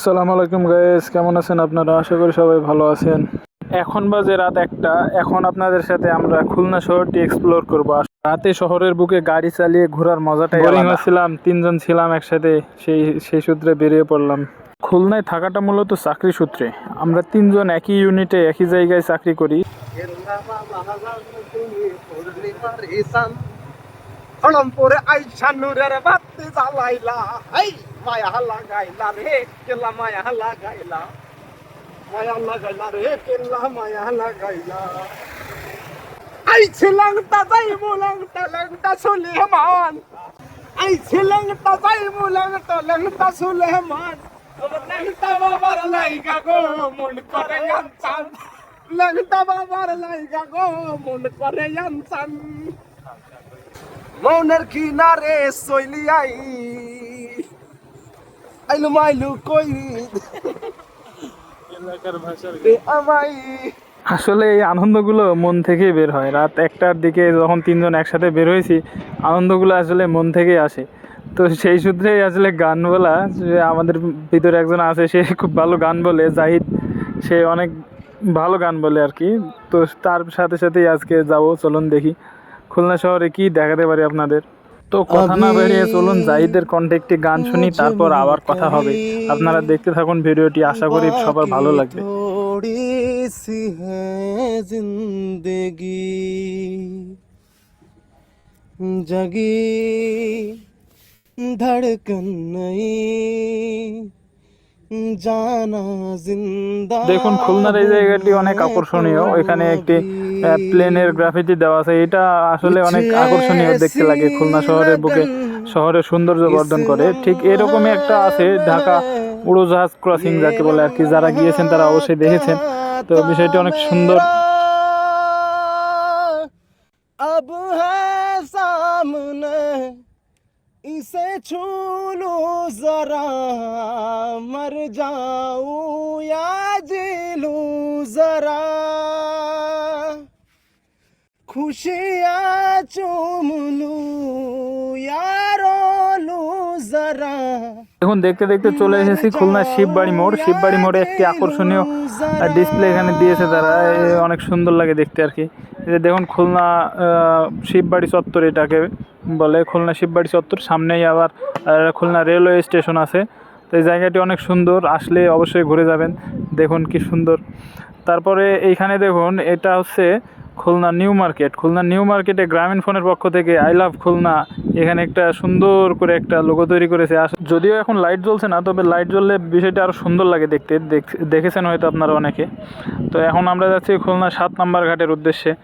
আসসালামু আলাইকুম গাইস কেমন আছেন আপনারা? আশা করি সবাই ভালো আছেন। এখন বাজে রাত একটা। এখন আপনাদের সাথে আমরা খুলনা শহরটি এক্সপ্লোর করব। রাতে শহরের বুকে গাড়ি চালিয়ে ঘোরার মজাটাই বোরিং হচ্ছিলাম তিনজন ছিলাম একসাথে সেই সেই সূত্রে বেরিয়ে পড়লাম। খুলনায় থাকাটা মূলত চাকরি সূত্রে। আমরা তিনজন একই ইউনিটে একই জায়গায় চাকরি করি। হলমপুরে আইসা নুরের বাতি জ্বালাইলা। এই মায়া লাগাইলা রে, কেলা মায়া লাগাইলা। মায়া লাগাইলা রে, কেলা মায়া লাগাইলা। আই ছিলংটা যাই মুলংটা লংটা সুলেমান। আই ছিলংটা যাই মুলংটা লংটা সুলেমান। লংটা বাবার লাইগা গো, মন করে আনসান। লংটা বাবার লাইগা গো, মন করে আনসান। মৌনের কিনারে সইলি আই। আইলু মাইলু কই? আমাই। আসলে এই আনন্দগুলো মন থেকেই বের হয়। রাত একটার দিকে যখন তিনজন একসাথে বের হয়েছি আনন্দগুলো আসলে মন থেকেই আসে। তো সেই সূত্রেই আসলে গান বলা যে আমাদের ভিতরে একজন আছে সে খুব ভালো গান বলে জাহিদ সে অনেক ভালো গান বলে আর কি। তো তার সাথে সাথেই আজকে যাব চলুন দেখি। খুলনা শহরে কি দেখাতে পারি আপনাদের? তো কথা না বেরিয়ে চলুন, জাহিদের কন্টেক্টে গান শুনি, তারপর আবার কথা হবে। আপনারা দেখতে থাকুন ভিডিওটি, আশা করি সবার ভালো লাগবে। জাগি ধড়কন নই। দেখুন খুলনার এই জায়গাটি অনেক আকর্ষণীয় এখানে একটি প্লেনের গ্রাফিতি দেওয়া আছে এটা আসলে অনেক আকর্ষণীয় দেখতে লাগে খুলনা শহরের বুকে শহরের সৌন্দর্য বর্ধন করে ঠিক এরকমই একটা আছে ঢাকা উড়োজাহাজ ক্রসিং যাকে বলে আর কি যারা গিয়েছেন তারা অবশ্যই দেখেছেন তো বিষয়টি অনেক সুন্দর अब है सामने इसे छू लो जरा আমার যাও আজিলু জরা খুশিয়া চুমলু ইয়ারলু জরা দেখুন দেখতে দেখতে চলে এসেছি খুলনা শিববাড়ি মোড়। শিববাড়ি মোড়ে একটি আকর্ষণীয় ডিসপ্লে এখানে দিয়েছে তারা। অনেক সুন্দর লাগে দেখতে আর কি। দেখুন খুলনা শিববাড়ি চত্বর এটাকে বলে। খুলনা শিববাড়ি চত্বর সামনেই আবার খুলনা রেলওয়ে স্টেশন আছে। তো এই জায়গাটি অনেক সুন্দর, আসলে অবশ্যই ঘুরে যাবেন, দেখুন কি সুন্দর। তারপরে এইখানে দেখুন, এটা হচ্ছে Khulna new market. Khulna new মার্কেটে গ্রামীণ ফোনের পক্ষ থেকে আই লাভ খুলনা, এখানে একটা সুন্দর করে একটা লোগো তৈরি করেছে। যদিও এখন লাইট জ্বলছে না, তবে লাইট জ্বললে বিষয়টা আরও সুন্দর লাগে দেখতে, দেখ- দেখেছেন হয়তো আপনারা অনেকে। তো এখন আমরা যাচ্ছি খুলনা সাত নম্বর ঘাটের উদ্দেশ্যে।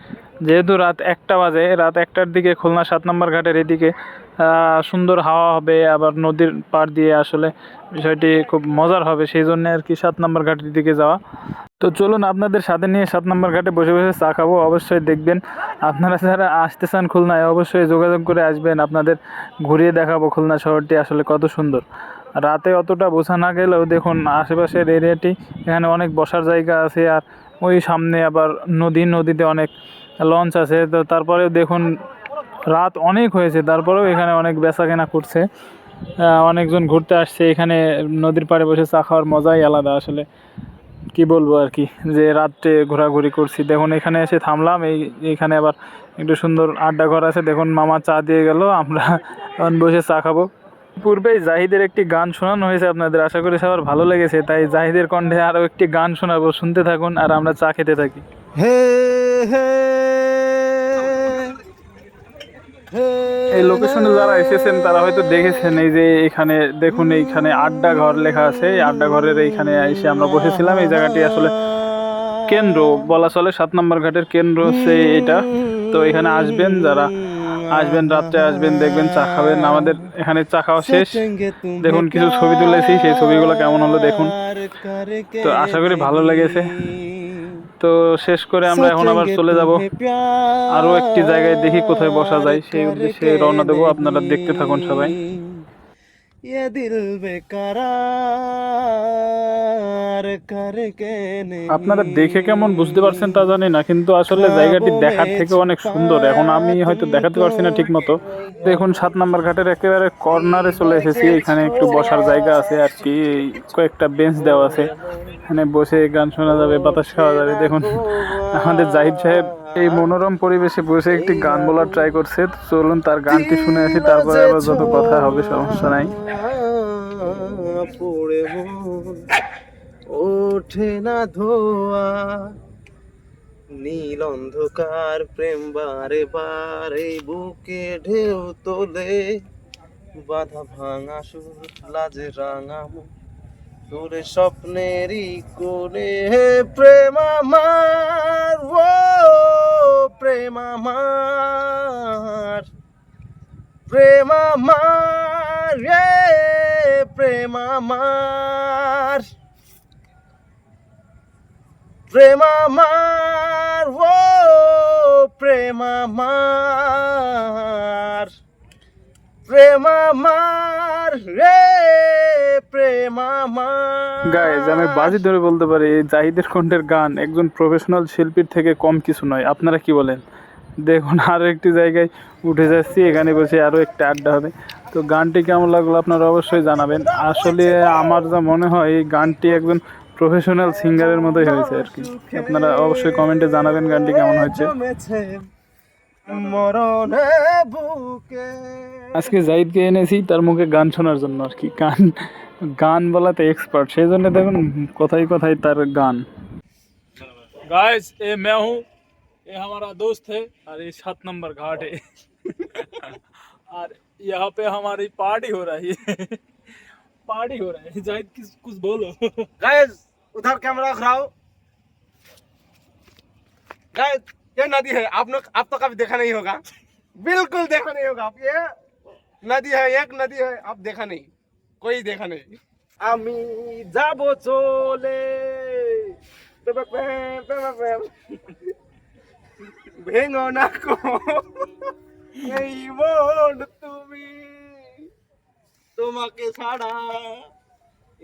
যেহেতু রাত একটা বাজে, রাত একটার দিকে খুলনা সাত নম্বর ঘাটের এদিকে। সুন্দর হাওয়া হবে, আবার নদীর পাড় দিয়ে আসলে বিষয়টি খুব মজার হবে, সেই জন্য আর কি সাত নম্বর ঘাটের দিকে যাওয়া। তো চলুন আপনাদের সাথে নিয়ে সাত নম্বর ঘাটে বসে বসে চা খাব, অবশ্যই দেখবেন। আপনারা যারা আসতে চান খুলনায়, অবশ্যই যোগাযোগ করে আসবেন, আপনাদের ঘুরিয়ে দেখাবো খুলনা শহরটি আসলে কত সুন্দর। রাতে অতটা বোঝা না গেলেও দেখুন, আশেপাশের এরিয়াটি এখানে অনেক বসার জায়গা আছে, আর ওই সামনে আবার নদী, নদীতে অনেক লঞ্চ আছে। তো তারপরেও দেখুন রাত অনেক হয়েছে, তারপরেও এখানে অনেক বেচা কেনা করছে অনেকজন ঘুরতে আসছে, এখানে নদীর পাড়ে বসে চা খাওয়ার মজাই আলাদা আসলে। কি বলব আর কি, যে রাত্রে ঘোরাঘুরি করছি। দেখুন, এখানে এসে থামলাম, এই এইখানে আবার একটু সুন্দর আড্ডা ঘর আছে। দেখুন, মামা চা দিয়ে গেল, আমরা এখন বসে চা খাব। পূর্বেই জাহিদের একটি গান শোনানো হয়েছে আপনাদের, আশা করি সবার ভালো লেগেছে। তাই জাহিদের কণ্ঠে আরও একটি গান শোনাবো, শুনতে থাকুন আর আমরা চা খেতে থাকি। হে হে এই লোকেশনে যারা এসেছেন, তারা হয়তো দেখেছেন এই যে এখানে দেখুন, এইখানে আড্ডা ঘর লেখা আছে। এই আড্ডা ঘরের এইখানে এসে আমরা বসেছিলাম। এই জায়গাটি আসলে কেন্দ্র বলা চলে, সাত নম্বর ঘাটের কেন্দ্র হচ্ছে এটা। তো এখানে আসবেন যারা আসবেন, রাত্রে আসবেন, দেখবেন, চা খাবেন। আমাদের এখানে চা খাওয়া শেষ। দেখুন, কিছু ছবি তুলেছি। সেই ছবিগুলো কেমন হলো দেখুন। তো আশা করি ভালো লেগেছে। তো শেষ করে আমরা এখন আবার চলে যাব আরো একটি জায়গায় দেখি কোথায় বসা যায় সেই উদ্দেশ্যে রওনা দেবো আপনারা দেখতে থাকুন সবাই ये दिल बेकरार करके नहीं আপনারা দেখে কেমন বুঝতে পারছেন তা জানি না কিন্তু আসলে জায়গাটি দেখার থেকে অনেক সুন্দর। এখন আমি হয়তো দেখাতে পারছি না ঠিক মতো দেখুন সাত নম্বর ঘাটের একেবারে কর্নারে চলে এসেছি। এখানে একটু বসার জায়গা আছে আর কি কয়েকটা বেঞ্চ দেওয়া আছে। এখানে বসে গান শোনা যাবে বাতাস খাওয়া যাবে। দেখুন আমাদের জাহিদ সাহেব এই মনোরম পরিবেশে বসে একটি গান বলার ট্রাই করছে। চলুন তার গানটি শুনে আসি তারপরে আবার যত কথা হবে সমস্যা নাই। পড়ে ওঠে না ধোয়া। নীল অন্ধকার প্রেম বারে বারে বুকে ঢেউ তোলে। বাধা ভাঙা সুর, লাজে রাঙা মুখ। তোরে স্বপ্নেরই হে প্রেম আমার ও প্রেম আমার প্রেম আমার রে প্রেম আমার প্রেম আমার ও প্রেম আমার প্রেম আমার রে প্রেম আমার গাইজ আমি বাজি ধরে বলতে পারি জাহিদের কণ্ঠের গান একজন প্রফেশনাল শিল্পীর থেকে কম কিছু নয়। আপনারা কি বলেন? দেখুন আরও একটি জায়গায় উঠে যাচ্ছি, এখানে বসে আরও একটা আড্ডা হবে। তো গানটি কেমন লাগল আপনারা অবশ্যই জানাবেন। আসলে আমার যা মনে হয়, এই গানটি একজন প্রফেশনাল সিঙ্গারের মতোই হয়েছে আর কি আপনারা অবশ্যই কমেন্টে জানাবেন গানটি কেমন হয়েছে জমেছে মরণে বুকে আজকে জাহিদকে এনেছি তার মুখে গান শোনার জন্য আর কি গান গান বলাতে এক্সপার্ট সেই জন্য দেখুন কোথায় কোথায় তার গান गाइस ये मैं हूँ ये हमारा दोस्त है और ये सात नंबर घाट है और यहाँ पे हमारी पार्टी हो रही है पार्टी हो रहा है जाहिद किस कुछ बोलो गाइस उधर कैमरा रखाओ गाइस ये नदी है आप लोग आप तो कभी देखा नहीं होगा बिल्कुल देखा नहीं होगा आप ये नदी है एक नदी है आप देखा नहीं कोई देखा नहीं আমি যাব চলে পেপে পেম, পেপে পেম। ভেঙো না কো এই মন তুমি তোমাকে ছাড়া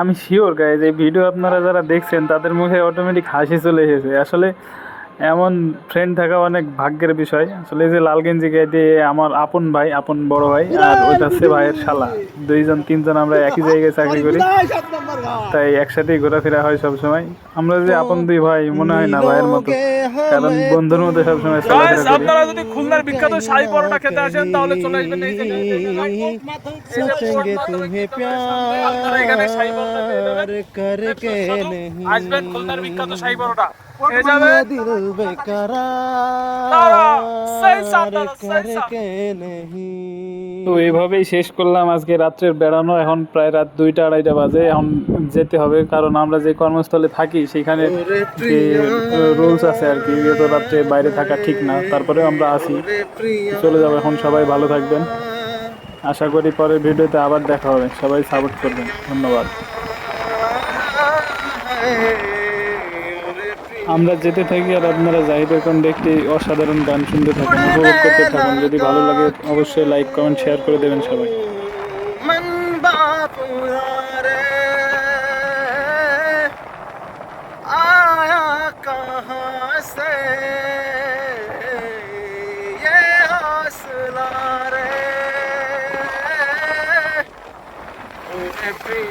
আমি শিওর গাইজ যে ভিডিও আপনারা যারা দেখছেন, তাদের মুখে অটোমেটিক হাসি চলে এসেছে। আসলে এমন ফ্রেন্ড থাকা অনেক ভাগ্যের বিষয় আসলে যে লাল গেঞ্জি গায়ে আমার আপন ভাই আপন বড় ভাই আর ওইটা হচ্ছে ভাইয়ের শালা দুইজন তিনজন আমরা একই জায়গায় চাকরি করি তাই একসাথেই ঘোরাফেরা হয় সব সময় আমরা যে আপন দুই ভাই মনে হয় না ভাইয়ের মতো কারণ বন্ধুর মতো সব সময় আপনারা যদি খুলনার বিখ্যাত পরোটা খেতে আসেন তাহলে চলে আসবেন আসবেন খুলনার বিখ্যাত পরোটা তো এইভাবেই শেষ করলাম আজকে রাত্রের বেড়ানো। এখন প্রায় রাত দুইটা আড়াইটা বাজে। এখন যেতে হবে কারণ আমরা যে কর্মস্থলে থাকি সেখানে যে রুলস আছে আর কি তো রাত্রে বাইরে থাকা ঠিক না। তারপরে আমরা আসি চলে যাব এখন সবাই ভালো থাকবেন। আশা করি পরের ভিডিওতে আবার দেখা হবে। সবাই সাপোর্ট করবেন। ধন্যবাদ। আমরা যেতে থাকি আর আপনারা জাহিদ এখন দেখতে অসাধারণ গান শুনতে থাকেন, উপভোগ করতে থাকেন। যদি ভালো লাগে, অবশ্যই লাইক কমেন্ট শেয়ার করে দেবেন সবাই।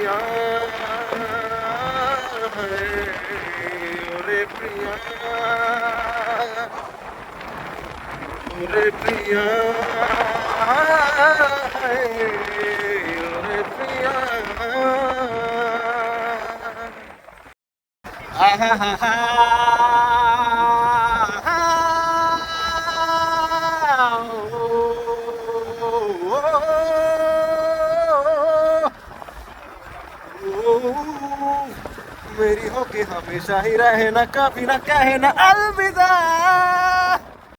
Yeah. रे प्रिया। रे प्रिया। रे प्रिया। आहा हा हा मेरी होके हमेशा ही रहे ना कभी ना कहे ना अलविदा।